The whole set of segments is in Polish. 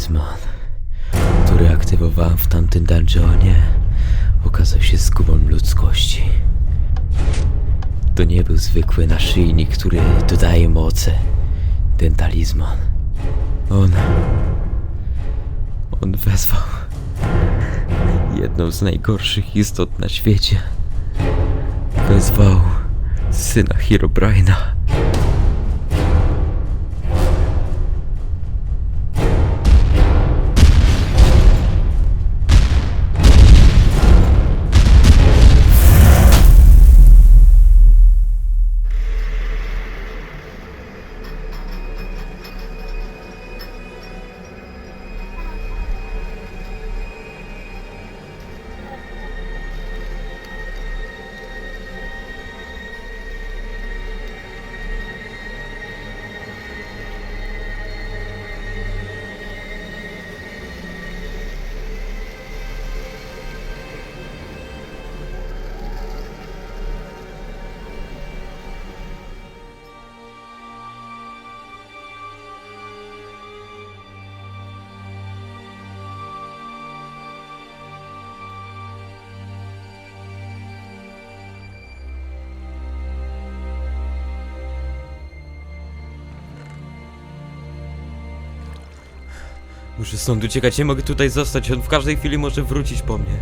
Talizman, który aktywowałem w tamtym dungeonie, okazał się zgubą ludzkości. To nie był zwykły naszyjnik, który dodaje mocy. Ten talizman. On. On wezwał. Jedną z najgorszych istot na świecie. Wezwał syna Herobrine'a. Muszę stąd uciekać, nie mogę tutaj zostać, on w każdej chwili może wrócić po mnie.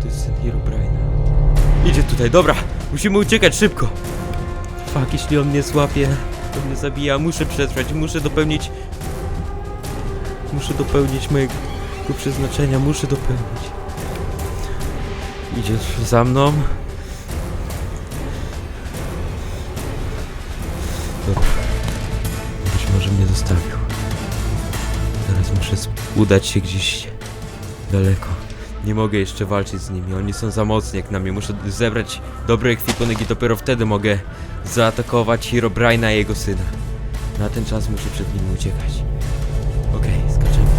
To jest syn Herobrine'a. Idzie tutaj, dobra, musimy uciekać szybko. Fuck, jeśli on mnie złapie, to mnie zabija, muszę przetrwać, muszę dopełnić... Muszę dopełnić mojego przeznaczenia, muszę dopełnić. Idziesz za mną? Dobra. Być może mnie zostawił. Muszę udać się gdzieś daleko. Nie mogę jeszcze walczyć z nimi, oni są za mocni jak na mnie. Muszę zebrać dobry ekwipunek i dopiero wtedy mogę zaatakować Herobrine'a i jego syna. Na ten czas muszę przed nimi uciekać. Okej, skaczemy.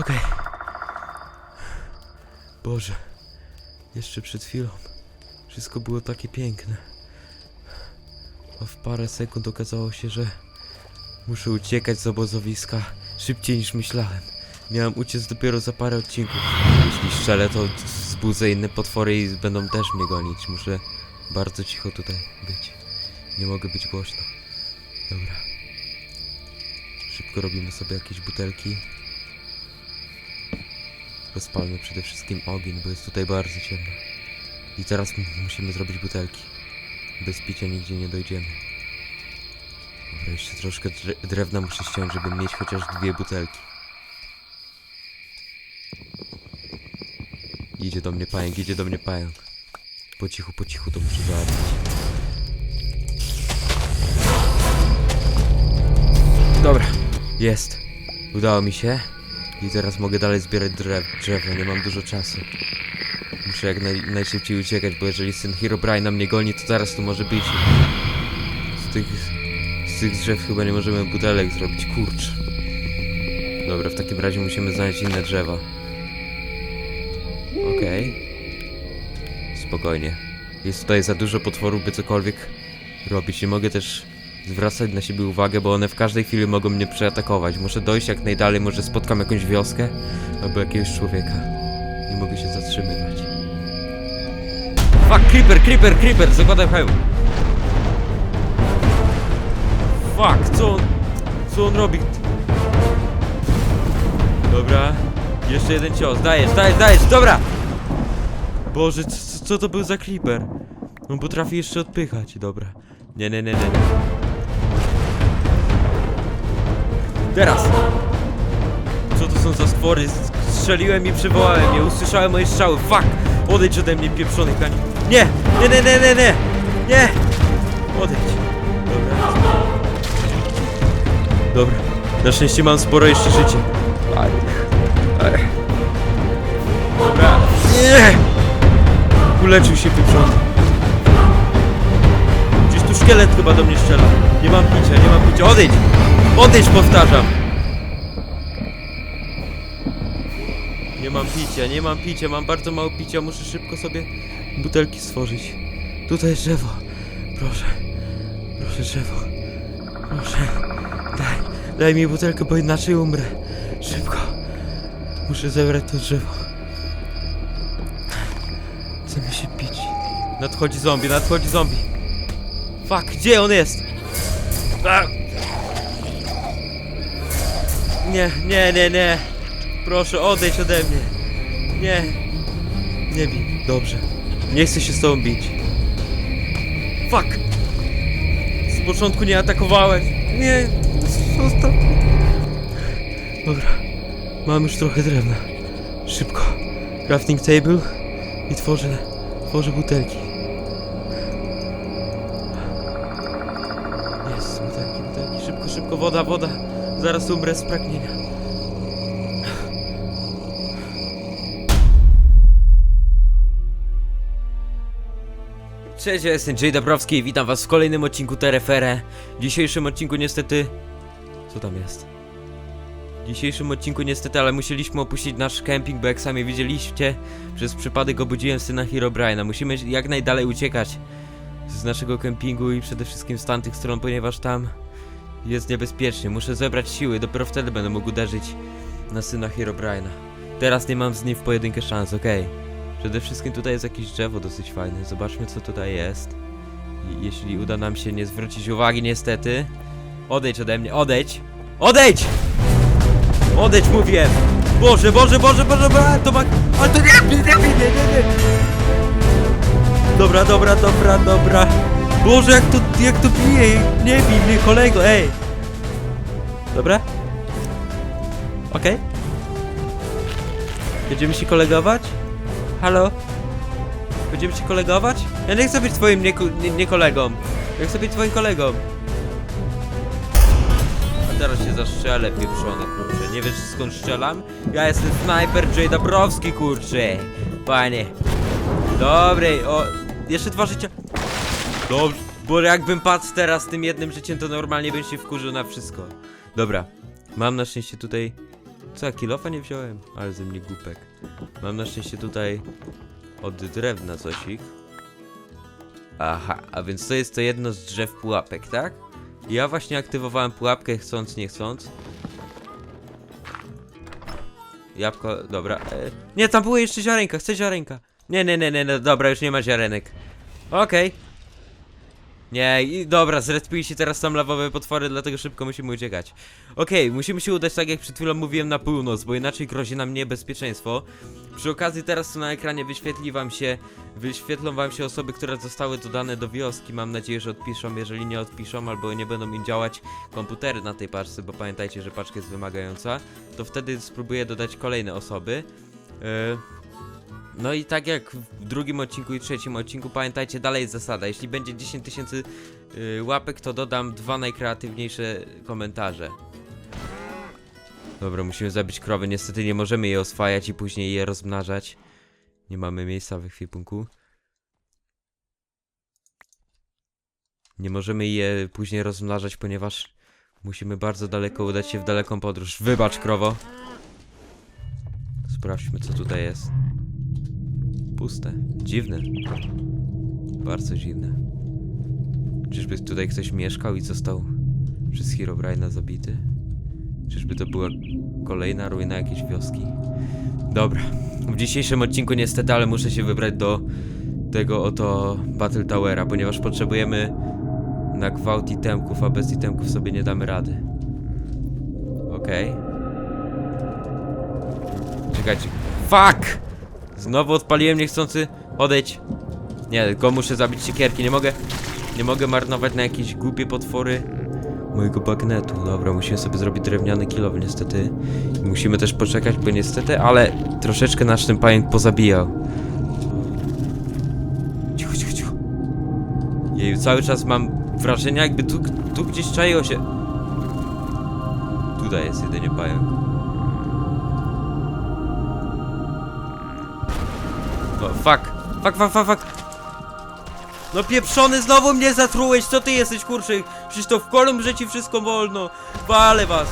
Okej. Boże, jeszcze przed chwilą wszystko było takie piękne. A w parę sekund okazało się, że muszę uciekać z obozowiska szybciej niż myślałem. Miałem uciec dopiero za parę odcinków. Jeśli strzelę, to zbudzę inne potwory i będą też mnie gonić. Muszę bardzo cicho tutaj być. Nie mogę być głośno. Dobra. Szybko robimy sobie jakieś butelki. Rozpalmy przede wszystkim ogień, bo jest tutaj bardzo ciemno. I teraz musimy zrobić butelki. Bez picia nigdzie nie dojdziemy. Dobra, jeszcze troszkę dre- drewna muszę ściąć, żeby mieć chociaż dwie butelki. Idzie do mnie pająk, idzie do mnie pająk. Po cichu, po cichu to muszę załatwić. Dobra, jest. Udało mi się. I teraz mogę dalej zbierać drew drzewo, nie mam dużo czasu. Muszę jak naj najszybciej uciekać, bo jeżeli syn Herobrine'a mnie goni, to zaraz tu może być. Z tych, z tych drzew chyba nie możemy butelek zrobić, kurcz. Dobra, w takim razie musimy znaleźć inne drzewa. Okej. Spokojnie. Jest tutaj za dużo potworów, by cokolwiek robić. Nie mogę też zwracać na siebie uwagę, bo one w każdej chwili mogą mnie przeatakować. Muszę dojść jak najdalej, może spotkam jakąś wioskę albo jakiegoś człowieka. Nie mogę się. Fuck, creeper, creeper, creeper, zakładam hełm. Fuck, co on, co on robi? Dobra, jeszcze jeden cios, dajesz, dajesz, dajesz, dobra! Boże, co, co to był za creeper? On potrafi jeszcze odpychać, dobra. Nie, nie, nie, nie. Teraz! Co to są za stwory? Strzeliłem i przywołałem je, usłyszałem moje strzały, fuck! Odejdź ode mnie, pieprzony kani. Nie! Nie, nie, nie, nie, nie! Nie! Odejdź. Dobra. Dobra. Na szczęście mam sporo jeszcze życia. Aj. Aj. Dobra. Nie! Uleczył się pieprzony. Gdzieś tu szkielet chyba do mnie strzela. Nie mam picia, nie mam picia. Odejdź! Odejdź, powtarzam! Nie mam picia, nie mam picia, mam bardzo mało picia, muszę szybko sobie butelki stworzyć. Tutaj drzewo. Proszę. Proszę drzewo. Proszę, daj, daj mi butelkę, bo inaczej umrę. Szybko. Muszę zebrać to drzewo. Chcę mi się pić. Nadchodzi zombie, nadchodzi zombie. Fuck, gdzie on jest? Nie, nie, nie, nie. Proszę, odejdź ode mnie. Nie. Nie bij. Dobrze. Nie chcę się z tobą bić. Fuck! Z początku nie atakowałeś. Nie. Zostaw. Dobra. Mam już trochę drewna. Szybko. Crafting table i tworzę, tworzę butelki. Jest, butelki, butelki. Szybko, szybko, woda, woda. Zaraz umrę z pragnienia. Cześć, jestem Jay Dabrowski i witam was w kolejnym odcinku Terefere. W dzisiejszym odcinku niestety... Co tam jest? W dzisiejszym odcinku niestety, ale musieliśmy opuścić nasz kemping, bo jak sami widzieliście, przez przypadek obudziłem syna Herobrine'a. Musimy jak najdalej uciekać z naszego kempingu i przede wszystkim z tamtych stron, ponieważ tam jest niebezpiecznie. Muszę zebrać siły, dopiero wtedy będę mógł uderzyć na syna Herobrine'a. Teraz nie mam z nim w pojedynkę szans, okej. Przede wszystkim tutaj jest jakieś drzewo dosyć fajne. Zobaczmy co tutaj jest. I jeśli uda nam się nie zwrócić uwagi niestety. Odejdź ode mnie, odejdź! Odejdź! Odejdź mówię! Boże, Boże, Boże, Boże, Boże, to ma... Ale to nie, nie, nie, nie, nie. Dobra, dobra, dobra, dobra. Boże, jak to, jak to bije, nie bij mnie, kolego, ej! Dobra? Okej? Będziemy się kolegować? Halo? Będziemy się kolegować? Ja nie chcę być twoim nie, nie, nie kolegą. Ja chcę być twoim kolegą. A teraz się zastrzelę, pieprzone, kurczę. Nie wiesz skąd strzelam? Ja jestem snajper Jay Dabrowski, kurczę. Panie. Dobry, o... Jeszcze dwa życia. Dobrze, bo jakbym padł teraz tym jednym życiem, to normalnie bym się wkurzył na wszystko. Dobra, mam na szczęście tutaj... Co, kilofa nie wziąłem? Ale ze mnie głupek. Mam na szczęście tutaj od drewna cosik. Aha, a więc to jest to jedno z drzew pułapek, tak? Ja właśnie aktywowałem pułapkę chcąc, nie chcąc. Jabłko, dobra. E, nie, tam było jeszcze ziarenka, chcę ziarenka. Nie, nie, nie, nie, nie, dobra, już nie ma ziarenek. Okej. Nie, i dobra, zrespili się teraz tam lawowe potwory, dlatego szybko musimy uciekać. Okej, musimy się udać tak jak przed chwilą mówiłem na północ, bo inaczej grozi nam niebezpieczeństwo. Przy okazji teraz tu na ekranie wyświetli wam się, wyświetlą wam się osoby, które zostały dodane do wioski. Mam nadzieję, że odpiszą, jeżeli nie odpiszą albo nie będą im działać komputery na tej paczce, bo pamiętajcie, że paczka jest wymagająca, to wtedy spróbuję dodać kolejne osoby. Yy, no i tak jak w drugim odcinku i trzecim odcinku, pamiętajcie, dalej jest zasada. Jeśli będzie 10 tysięcy yy, łapek, to dodam dwa najkreatywniejsze komentarze. Dobra, musimy zabić krowy. Niestety nie możemy je oswajać i później je rozmnażać. Nie mamy miejsca w ekwipunku. Nie możemy je później rozmnażać, ponieważ musimy bardzo daleko udać się w daleką podróż. Wybacz, krowo. Sprawdźmy, co tutaj jest. Puste. Dziwne. Bardzo dziwne. Czyżby tutaj ktoś mieszkał i został przez Herobrine'a zabity? Czyżby to była kolejna ruina jakiejś wioski? Dobra. W dzisiejszym odcinku niestety, ale muszę się wybrać do tego oto Battle Towera, ponieważ potrzebujemy na gwałt itemków, a bez itemków sobie nie damy rady. Okej. Czekajcie. Fuck! Znowu odpaliłem niechcący. Odejdź. Nie, go muszę zabić siekierki. Nie mogę. Nie mogę marnować na jakieś głupie potwory mojego bagnetu. Dobra, musimy sobie zrobić drewniany kilowy niestety. I musimy też poczekać, bo niestety, ale troszeczkę nasz ten pająk pozabijał. Cicho, cicho, cicho. Jej, cały czas mam wrażenie, jakby tu, tu gdzieś czaiło się. Tutaj jest jedynie pająk. fuck. Fuck, fuck, fuck, fuck. No pieprzony, znowu mnie zatrułeś, co ty jesteś, kurczę? Przecież to w kolumn, że wszystko wolno. Wale was.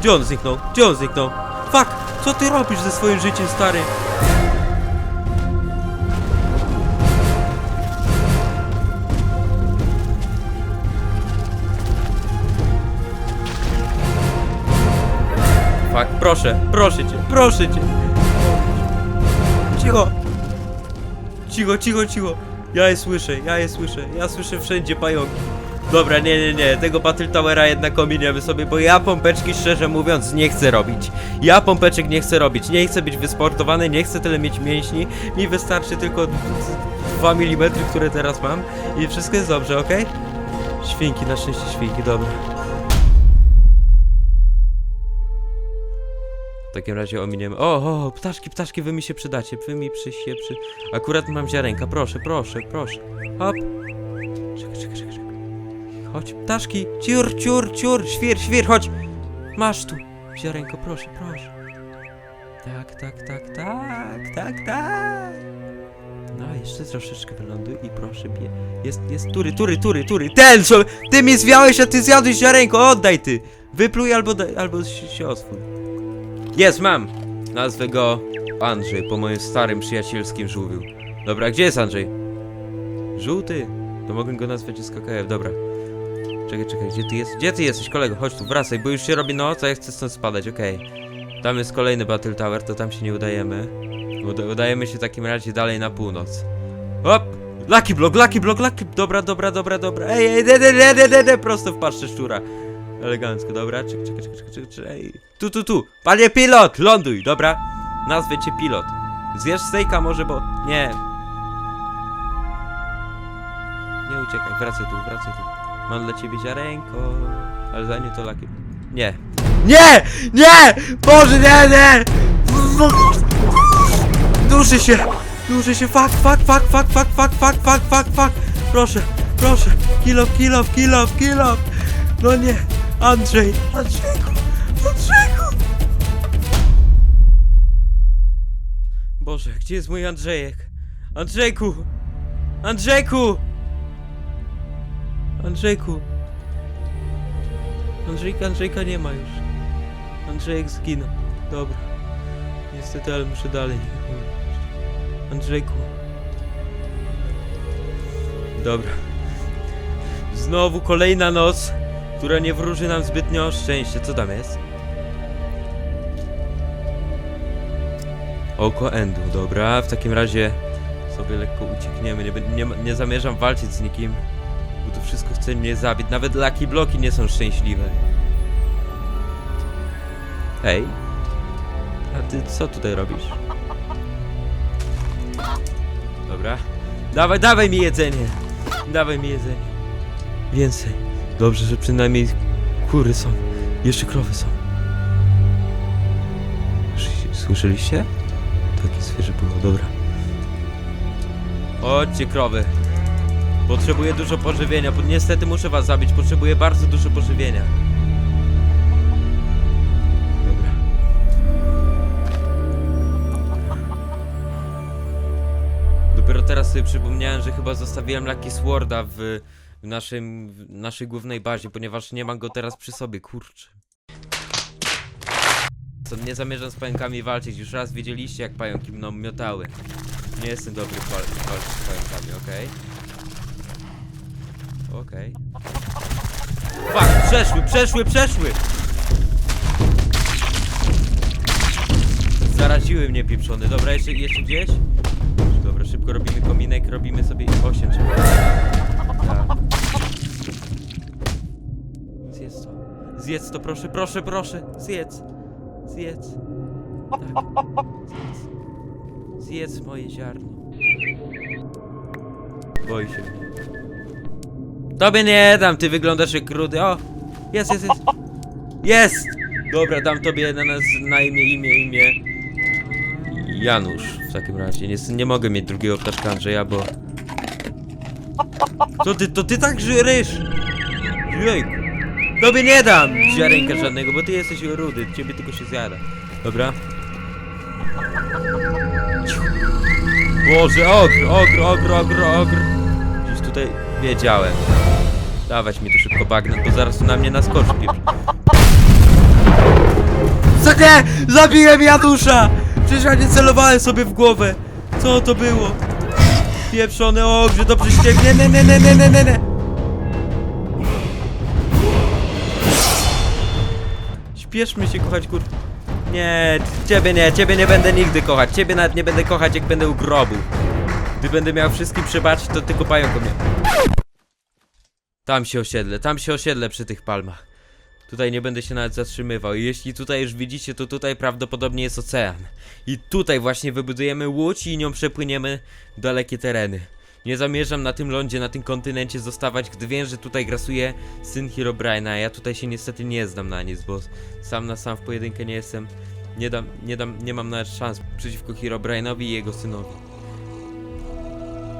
Gdzie on zniknął? Gdzie on zniknął? Fuck, co ty robisz ze swoim życiem, stary? Fuck, proszę, proszę cię, proszę cię. Cicho. Cicho, cicho, cicho. Ja je słyszę, ja je słyszę. Ja słyszę wszędzie pająki. Dobra, nie, nie, nie, tego Battle Towera jednak ominiemy sobie, bo ja pompeczki szczerze mówiąc nie chcę robić. Ja pompeczek nie chcę robić, nie chcę być wysportowany, nie chcę tyle mieć mięśni. Mi wystarczy tylko 2 mm, które teraz mam i wszystko jest dobrze, ok? Świnki, na szczęście świnki, dobra. W takim razie ominiemy. O, o, ptaszki, ptaszki, wy mi się przydacie, wy mi przy przy... Akurat mam ziarenka, proszę, proszę, proszę. Hop. Czekaj, czekaj, czekaj, czekaj. Chodź, ptaszki, ciur, ciur, ciur, świr, świr, chodź. Masz tu, ziarenko, proszę, proszę. Tak, tak, tak, tak, tak, tak. No, jeszcze troszeczkę wyląduj i proszę, bie. Jest, jest, tury, tury, tury, tury. Ten, co, ty mi zwiałeś, a ty zjadłeś ziarenko, oddaj ty. Wypluj albo, albo się, się. Jest, mam! Nazwę go Andrzej, po moim starym przyjacielskim żółwiu. Dobra, gdzie jest Andrzej? Żółty! To mogę go nazwać SKKF, dobra. Czekaj, czekaj, gdzie ty jesteś? Gdzie ty jesteś, kolego? Chodź tu, wracaj, bo już się robi noc, a ja chcę stąd spadać, okej. Tam jest kolejny Battle Tower, to tam się nie udajemy. Uda udajemy się w takim razie dalej na północ. Hop! Lucky block, lucky block, lucky... Dobra, dobra, dobra, dobra. Ej, ej, de, de, de, de, de, de, prosto w paszczę szczura. Elegancko, dobra, czekaj, czekaj, czekaj, czekaj, czekaj. Tu, tu, tu. Panie pilot, ląduj, dobra? Nazwę cię pilot. Zjesz stejka może, bo... Nie. Nie uciekaj, wracaj tu, wracaj tu. Mam dla ciebie ziarenko. Ale zanim to laki... Nie. Nie! Nie! Boże, nie, nie! Duszy się! Duszy się, fuck, fuck, fuck, fuck, fuck, fuck, fuck, fuck, fuck, fuck! Proszę, proszę! Kill off, kill off, kill off, kill off! No nie! Andrzej! Andrzejku! Andrzejku! Boże, gdzie jest mój Andrzejek? Andrzejku! Andrzejku! Andrzejku! Andrzejka, Andrzejka nie ma już. Andrzejek zginął. Dobra. Niestety, ale muszę dalej. Andrzejku. Dobra. Znowu kolejna noc, która nie wróży nam zbytnio szczęścia. Co tam jest? Oko Endu, dobra. W takim razie sobie lekko uciekniemy. Nie, nie, nie zamierzam walczyć z nikim, bo to wszystko chce mnie zabić. Nawet Lucky Bloki nie są szczęśliwe. Hej. A ty co tutaj robisz? Dobra. Dawaj, dawaj mi jedzenie! Dawaj mi jedzenie. Więcej. Dobrze, że przynajmniej kury są. Jeszcze krowy są. Słyszeliście? Takie zwierzę było, dobra. Chodźcie krowy. Potrzebuję dużo pożywienia, niestety muszę was zabić. Potrzebuję bardzo dużo pożywienia. Dobra. Dopiero teraz sobie przypomniałem, że chyba zostawiłem Lucky Sworda w, w, naszym, w naszej głównej bazie, ponieważ nie mam go teraz przy sobie, kurczę. Co, nie zamierzam z pająkami walczyć, już raz wiedzieliście jak pająki mną miotały. Nie jestem dobry w wal- w walce z pająkami, okej? Okej. Fuck, przeszły, przeszły, przeszły! Zaraziły mnie pieprzony. Dobra, jeszcze, jeszcze gdzieś? Dobra, szybko robimy kominek, robimy sobie 8 trzeba. Zjedz to, proszę, proszę, proszę. Zjedz. Zjedz. Tak. Zjedz. Zjedz moje ziarno. Boi się. Tobie nie dam, ty wyglądasz jak grudy. O! Jest, jest, jest. Jest! Dobra, dam tobie na nas na imię, imię, imię. Janusz w takim razie. Nie, nie mogę mieć drugiego ptaszka Andrzeja, bo... To ty, to ty tak żyrysz? Jejku. Tobie nie dam ziarenka żadnego, bo ty jesteś rudy, ciebie tylko się zjada. Dobra? Boże, ogr, ogr, ogr, ogr, ogr. Gdzieś tutaj wiedziałem. Dawać mi tu szybko bagnet, bo zaraz tu na mnie naskoczy pieprz. Co nie? Zabiłem Janusza! Przecież ja nie celowałem sobie w głowę. Co to było? Pieprzone ogrze, to przecież nie, nie, nie, nie, nie, nie, Śpieszmy się, kochać kur... Nie, ciebie nie, ciebie nie będę nigdy kochać. Ciebie nawet nie będę kochać, jak będę u grobu. Gdy będę miał wszystkim przebaczyć, to tylko pająk mnie. Tam się osiedlę, tam się osiedlę przy tych palmach. Tutaj nie będę się nawet zatrzymywał. I jeśli tutaj już widzicie, to tutaj prawdopodobnie jest ocean. I tutaj właśnie wybudujemy łódź i nią przepłyniemy dalekie tereny. Nie zamierzam na tym lądzie, na tym kontynencie zostawać, gdy wiem, że tutaj grasuje syn Herobrine'a. Ja tutaj się niestety nie znam na nic, bo sam na sam w pojedynkę nie jestem. Nie dam, nie dam, nie mam nawet szans przeciwko Herobrine'owi i jego synowi.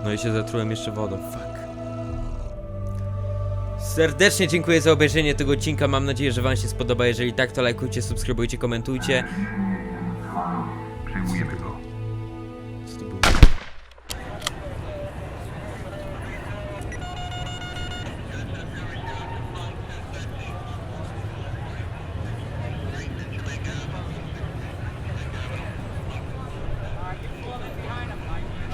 No i się zatrułem jeszcze wodą, fuck. Serdecznie dziękuję za obejrzenie tego odcinka. Mam nadzieję, że Wam się spodoba. Jeżeli tak, to lajkujcie, subskrybujcie, komentujcie.